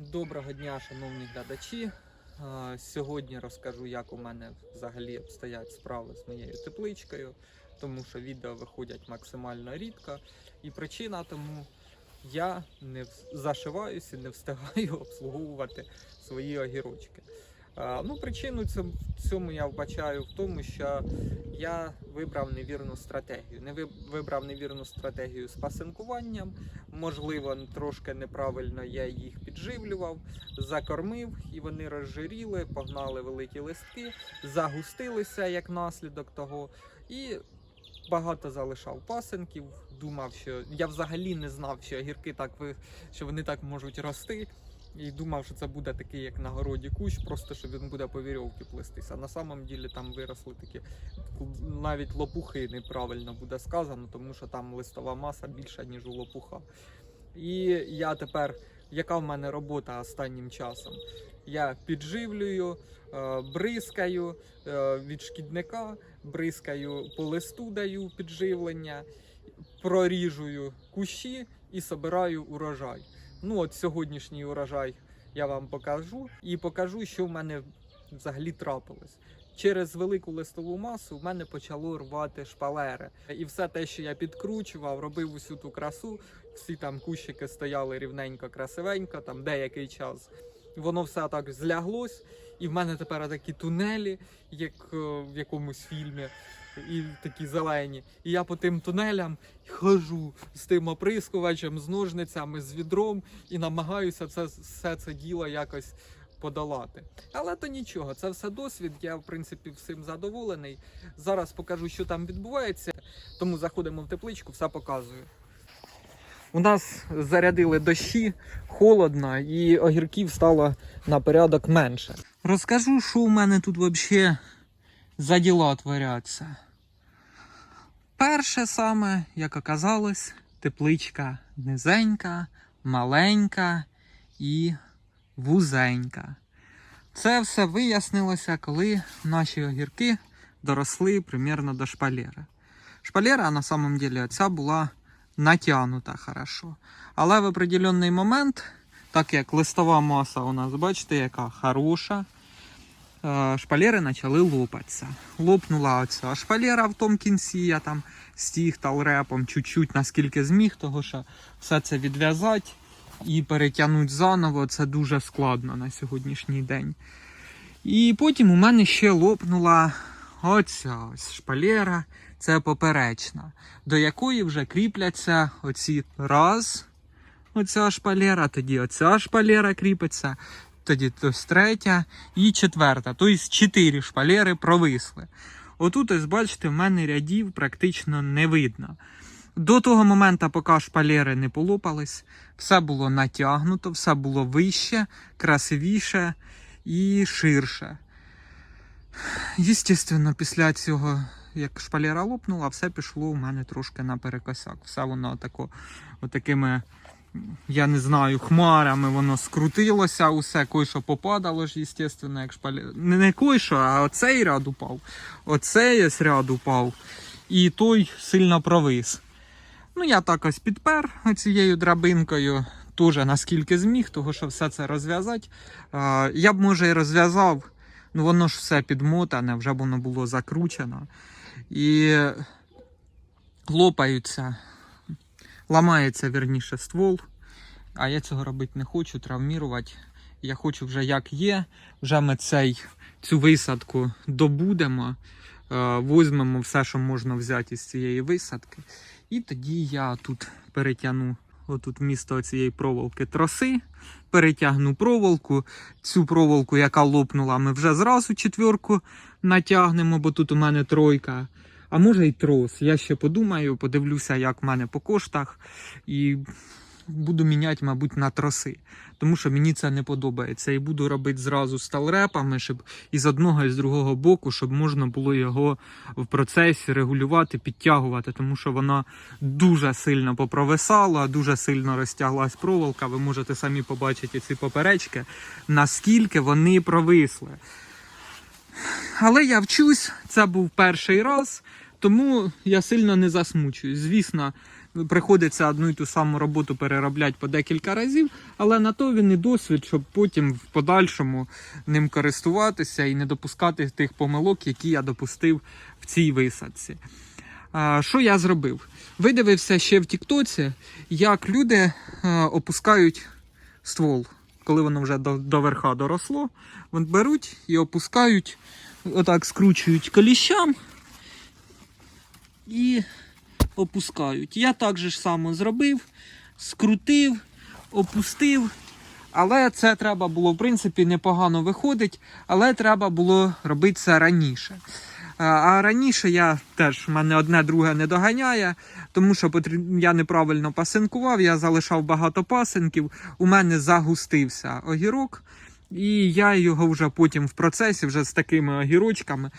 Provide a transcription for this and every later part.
Доброго дня, шановні глядачі. Сьогодні розкажу, як у мене взагалі обстоять справи з моєю тепличкою, тому що відео виходять максимально рідко. І причина тому я не зашиваюся і не встигаю обслуговувати свої огірочки. Ну, причину цьому, я вбачаю в тому, що я вибрав невірну стратегію. Не вибрав невірну стратегію з пасинкуванням. Можливо, трошки неправильно я їх підживлював, закормив, і вони розжиріли, погнали великі листки, загустилися як наслідок того. І багато залишав пасинків. Думав, що я взагалі не знав, що огірки так ви, що вони так можуть рости. І думав, що це буде такий, як на городі кущ, просто що він буде по вірьовці плестися. На самом ділі там виросли такі навіть лопухи неправильно буде сказано, тому що там листова маса більша, ніж у лопуха. І я тепер, яка в мене робота останнім часом? Я підживлюю, е, бризкаю е, від шкідника, бризкаю по листу, даю підживлення, проріжую кущі і собираю урожай. Ну, от сьогоднішній урожай я вам покажу і покажу, що в мене взагалі трапилось. Через велику листову масу в мене почало рвати шпалери. І все те, що я підкручував, робив усю ту красу, всі там кущики стояли рівненько, красивенько, там деякий час. Воно все так зляглось, і в мене тепер такі тунелі, як е, в якомусь фільмі, і такі зелені. І я по тим тунелям хожу з тим оприскувачем, з ножницями, з відром і намагаюся це все це діло якось подолати. Але то нічого, це все досвід. Я в принципі всім задоволений. Зараз покажу, що там відбувається. Тому заходимо в тепличку, все показую. У нас зарядили дощі, холодно, і огірків стало на порядок менше. Розкажу, що у мене тут взагалі за діла творяться. Перше саме, як оказалось, тепличка низенька, маленька і вузенька. Це все вияснилося, коли наші огірки доросли примерно до шпалери. Шпалера на самом деле ця була натягнута хорошо. Але в определенний момент, так як листова маса у нас, бачите, яка хороша, шпалери почали лопатися. Лопнула оця шпалера в тому кінці, я там стіг талрепом чуть-чуть наскільки зміг, того що все це відв'язати і перетягнути заново це дуже складно на сьогоднішній день. І потім у мене ще лопнула оця ось шпалера, це поперечна, до якої вже кріпляться оці раз, оця шпалера, тоді оця шпалера кріпиться, тоді ось третя і четверта. Тобто чотири шпалери провисли. Отут, ось бачите, в мене рядів практично не видно. До того моменту, поки шпалери не полопались, все було натягнуто, все було вище, красивіше і ширше. Єстественно, після цього, як шпалера лопнула, все пішло у мене трошки наперекосяк. Все воно тако, отакими, я не знаю, хмарами воно скрутилося, усе кой-що попадало ж, естественно, як шпалера. Не, кой-що, а оцей ряд упав. Оцей ось ряд упав. І той сильно провис. Ну, я так ось підпер цією драбинкою, теж наскільки зміг, того що все це розв'язати. Я б, може, і розв'язав, ну воно ж все підмотане, вже б воно було закручено. І лопаються, ламається верніше ствол. А я цього робити не хочу, травмірувати. Я хочу вже як є. Вже ми цей, цю висадку добудемо, е, візьмемо все, що можна взяти із цієї висадки. І тоді я тут перетягну отут вмісто цієї проволоки троси, перетягну проволоку. Цю проволоку, яка лопнула, ми вже зразу четверку натягнемо, бо тут у мене тройка. А може й трос. Я ще подумаю, подивлюся, як в мене по коштах. І буду міняти, мабуть, на троси. Тому що мені це не подобається. І буду робити зразу сталрепами, щоб із одного і з другого боку, щоб можна було його в процесі регулювати, підтягувати, тому що вона дуже сильно попровисала, дуже сильно розтяглась проволока. Ви можете самі побачити ці поперечки, наскільки вони провисли. Але я вчусь, це був перший раз, тому я сильно не засмучуюсь. Звісно, приходиться одну і ту саму роботу переробляти по декілька разів, але на то він і досвід, щоб потім в подальшому ним користуватися і не допускати тих помилок, які я допустив в цій висадці. Що я зробив? Видивився ще в Тіктоці, як люди опускають ствол, коли воно вже до, до верха доросло. Вони беруть і опускають, отак скручують коліщам і опускають. Я так же ж само зробив, скрутив, опустив. Але це треба було, в принципі, непогано виходить, але треба було робити це раніше. А- раніше я теж в мене одне друге не доганяє, тому що я неправильно пасинкував, я залишав багато пасинків, у мене загустився огірок, і я його вже потім в процесі вже з такими огірочками,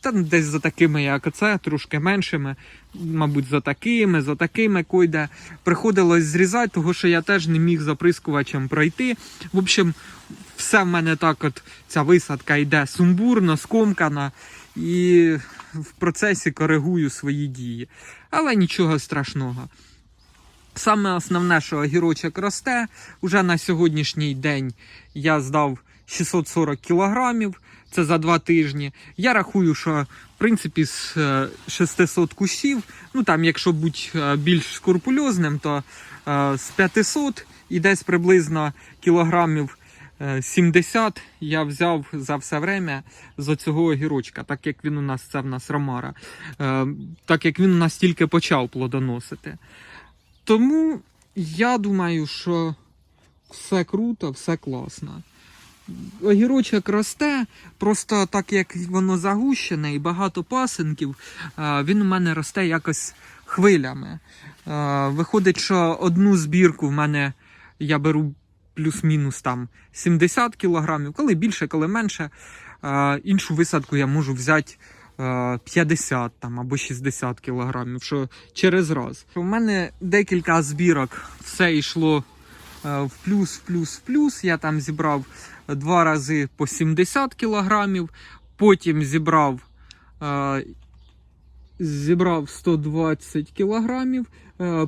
та десь за такими, як оце, трошки меншими, мабуть, за такими, за такими койде. Приходилось зрізати, тому що я теж не міг заприскувачем пройти. В общем, все в мене так, от ця висадка йде сумбурно, скомкана, і в процесі коригую свої дії. Але нічого страшного. Саме основне, що огірочок росте, уже на сьогоднішній день я здав 640 кілограмів, це за два тижні. Я рахую, що в принципі з е, 600 кущів, ну там, якщо бути е, більш скрупульозним, то е, з 500 і десь приблизно кілограмів е, 70 я взяв за все время з оцього огірочка, так як він у нас це в нас ромара, е, так як він у нас тільки почав плодоносити. Тому я думаю, що все круто, все класно. Огірочок росте, просто так як воно загущене і багато пасинків, е, він у мене росте якось хвилями. Е, Виходить, що одну збірку в мене я беру плюс-мінус там 70 кілограмів, коли більше, коли менше. Іншу висадку я можу взяти е, 50 там, або 60 кілограмів, що через раз. У мене декілька збірок все йшло в плюс, в плюс, в плюс. Я там зібрав два рази по 70 кілограмів, потім зібрав, зібрав 120 кілограмів,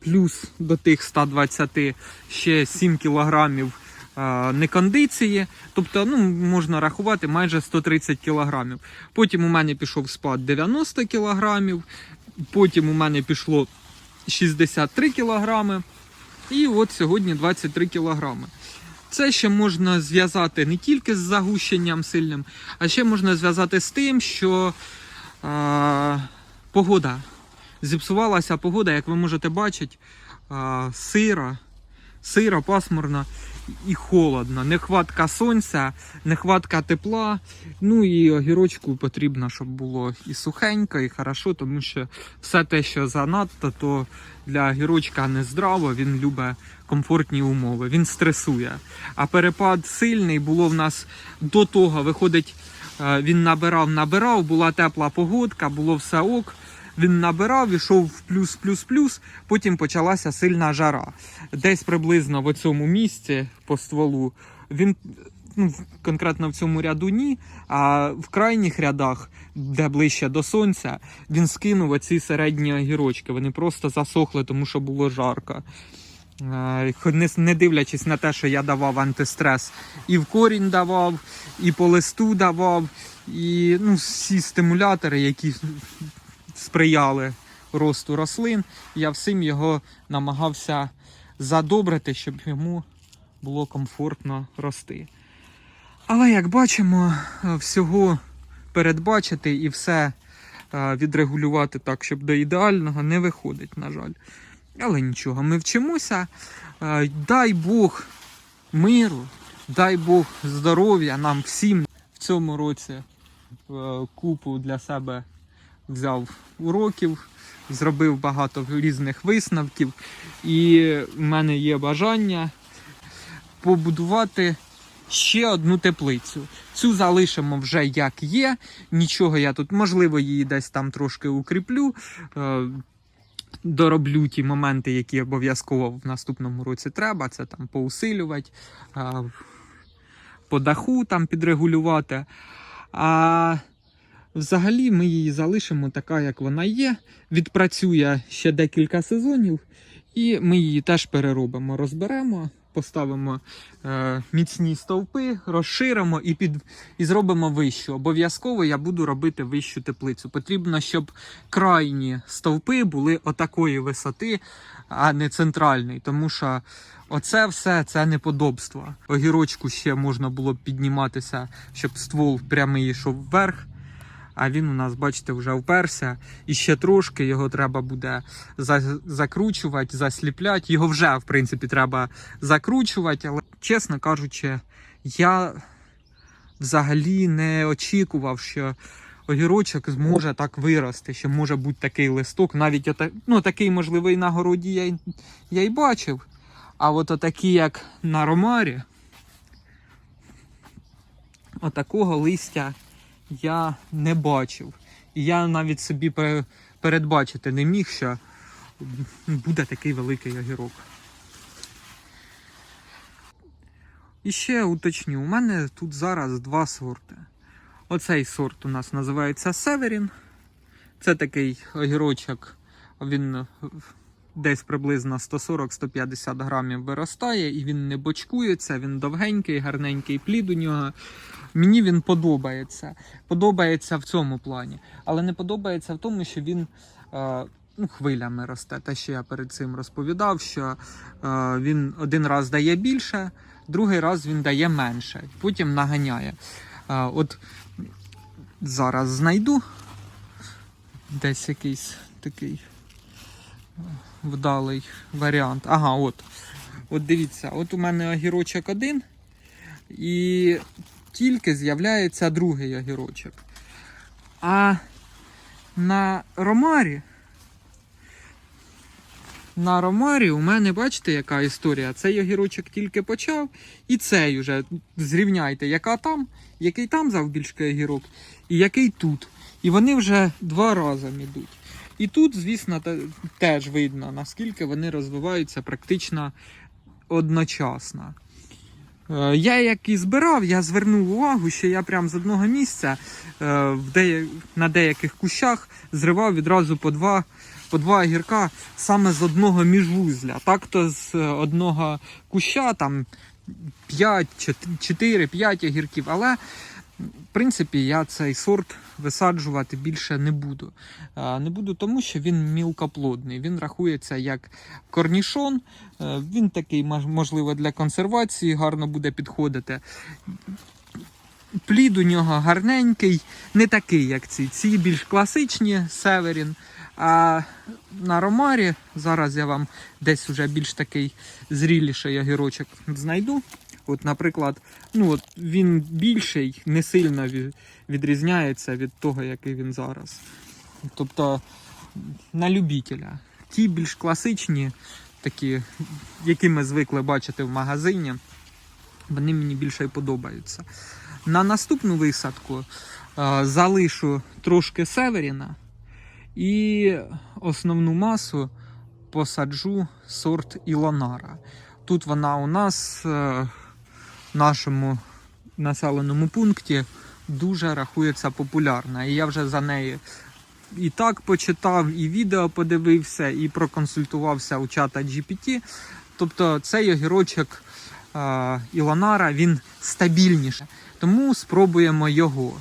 плюс до тих 120 ще 7 кілограмів е, некондиції. Тобто, ну, можна рахувати майже 130 кілограмів. Потім у мене пішов спад 90 кілограмів, потім у мене пішло 63 кілограми. І от сьогодні 23 кілограми. Це ще можна зв'язати не тільки з загущенням сильним, а ще можна зв'язати з тим, що е, погода. Зіпсувалася погода, як ви можете бачити, сира, сира, пасмурна і холодно. Нехватка сонця, нехватка тепла. Ну і огірочку потрібно, щоб було і сухенько, і хорошо, тому що все те, що занадто, то для огірочка не здраво, він любить комфортні умови, він стресує. А перепад сильний було в нас до того, виходить, е, він набирав, набирав, була тепла погодка, було все ок. Він набирав, ішов в плюс, плюс, плюс. Потім почалася сильна жара. Десь приблизно в цьому місці по стволу. Він ну, конкретно в цьому ряду ні. А в крайніх рядах, де ближче до сонця, він скинув оці середні огірочки. Вони просто засохли, тому що було жарко. Е, не дивлячись на те, що я давав антистрес, і в корінь давав, і по листу давав, і ну, всі стимулятори, які сприяли росту рослин, я всім його намагався задобрити, щоб йому було комфортно рости. Але як бачимо, всього передбачити і все е, відрегулювати так, щоб до ідеального не виходить, на жаль. Але нічого, ми вчимося. Е, Дай Бог миру, дай Бог здоров'я нам всім в цьому році е, купу для себе взяв уроків, зробив багато різних висновків, і в мене є бажання побудувати ще одну теплицю. Цю залишимо вже як є. Нічого я тут, можливо, її десь там трошки укріплю. е, Дороблю ті моменти, які обов'язково в наступному році треба. Це там поусилювати, е, по даху там підрегулювати. А взагалі ми її залишимо така, як вона є. Відпрацює ще декілька сезонів, І ми її теж переробимо, розберемо, поставимо е, міцні стовпи, розширимо і, під, і зробимо вищу. Обов'язково я буду робити вищу теплицю. Потрібно, щоб крайні стовпи були отакої висоти, а не центральний, тому що оце все це неподобство. Огірочку ще можна було б підніматися, щоб ствол прямий йшов вверх. А він у нас, бачите, вже вперся. І ще трошки його треба буде за- закручувати, засліпляти. Його вже, в принципі, треба закручувати. Але, чесно кажучи, я взагалі не очікував, що огірочок зможе так вирости, що може бути такий листок. Навіть ота, ну, такий, можливо, і на городі я, я й бачив. А от отакі, як на ромарі, отакого листя я не бачив. І я навіть собі передбачити не міг, що буде такий великий огірок. І ще уточню, у мене тут зараз два сорти. Оцей сорт у нас називається Северін. Це такий огірочок, він десь приблизно 140-150 грамів виростає, і він не бочкується, він довгенький, гарненький плід у нього. Мені він подобається. Подобається в цьому плані. Але не подобається в тому, що він е, ну, хвилями росте. Те, що я перед цим розповідав, що е, він один раз дає більше, другий раз він дає менше, потім наганяє. Е, от зараз знайду десь якийсь такий вдалий варіант. Ага, от. От дивіться, от у мене огірочок один. І тільки з'являється другий огірочок. А на ромарі. На ромарі у мене, бачите, яка історія? Цей огірочок тільки почав, і цей уже зрівняйте, яка там, який там завбільшки огірок, і який тут. І вони вже два рази йдуть. І тут, звісно, теж видно, наскільки вони розвиваються практично одночасно. Е, Я як і збирав, я звернув увагу, що я прям з одного місця е, на деяких кущах зривав відразу по два, по два огірка саме з одного міжвузля. Так-то з е, одного куща там 5, 4, 5 огірків. Але в принципі я цей сорт висаджувати більше не буду. Не буду тому, що він мілкоплодний. Він рахується як корнішон. Е, Він такий, можливо, для консервації гарно буде підходити. Плід у нього гарненький, не такий, як ці. Ці більш класичні Северін. А на ромарі зараз я вам десь вже більш такий зріліший огірочок знайду. От, наприклад, ну от він більший, не сильно відрізняється від того, який він зараз. Тобто на любителя. Ті більш класичні, такі, які ми звикли бачити в магазині, вони мені більше подобаються. На наступну висадку е, залишу трошки северіна і основну масу посаджу сорт Ілонара. Тут вона у нас е, в нашому населеному пункті дуже рахується популярна. І я вже за неї і так почитав, і відео подивився, і проконсультувався у чата GPT. Тобто цей огірочок е, Ілонара він стабільніше. Тому спробуємо його.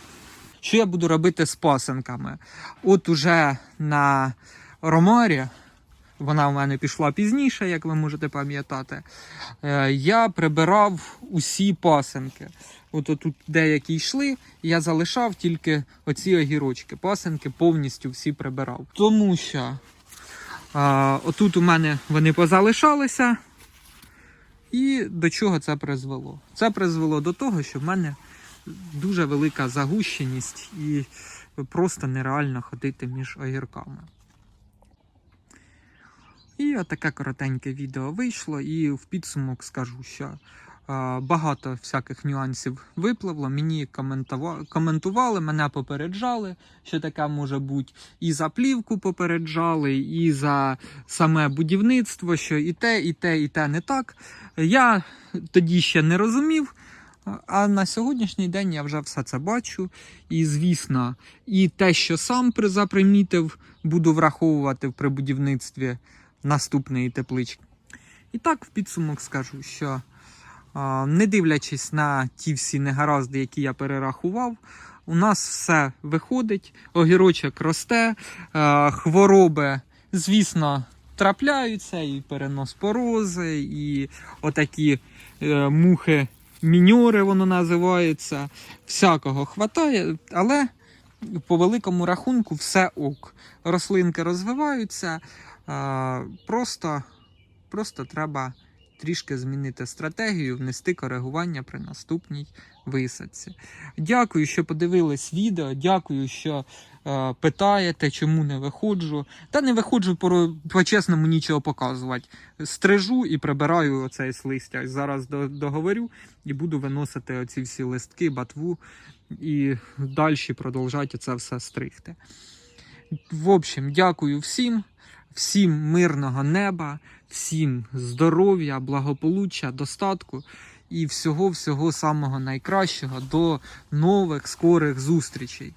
Що я буду робити з пасенками? От уже на ромарі, вона в мене пішла пізніше, як ви можете пам'ятати. е, Я прибирав усі пасенки. От тут деякі йшли, я залишав тільки оці огірочки. Пасенки повністю всі прибирав. Тому що а, отут у мене вони позалишалися. І до чого це призвело? Це призвело до того, що в мене дуже велика загущеність і просто нереально ходити між огірками. І отаке коротеньке відео вийшло, і в підсумок скажу, що е, багато всяких нюансів випливло. Мені коментували, мене попереджали, що таке може бути. І за плівку попереджали, і за саме будівництво, що і те, і те, і те не так. Я тоді ще не розумів. А на сьогоднішній день я вже все це бачу. І, звісно, і те, що сам запримітив, буду враховувати при будівництві наступної теплички. І так, в підсумок скажу, що не дивлячись на ті всі негаразди, які я перерахував, у нас все виходить, огірочок росте, хвороби, звісно, трапляються, і переноспорози, і отакі е, мухи. Міньори воно називається, всякого хватає, але по великому рахунку все ок. Рослинки розвиваються, просто, просто треба трішки змінити стратегію, внести коригування при наступній висадці. Дякую, що подивились відео. Дякую, що е, питаєте, чому не виходжу. Та не виходжу по- по-чесному нічого показувати. Стрижу і прибираю оцей листя. Зараз до- договорю і буду виносити оці всі листки, батву і далі продовжати це все стригти. В общем, дякую всім, всім мирного неба, всім здоров'я, благополуччя, достатку і всього-всього самого найкращого до нових скорих зустрічей.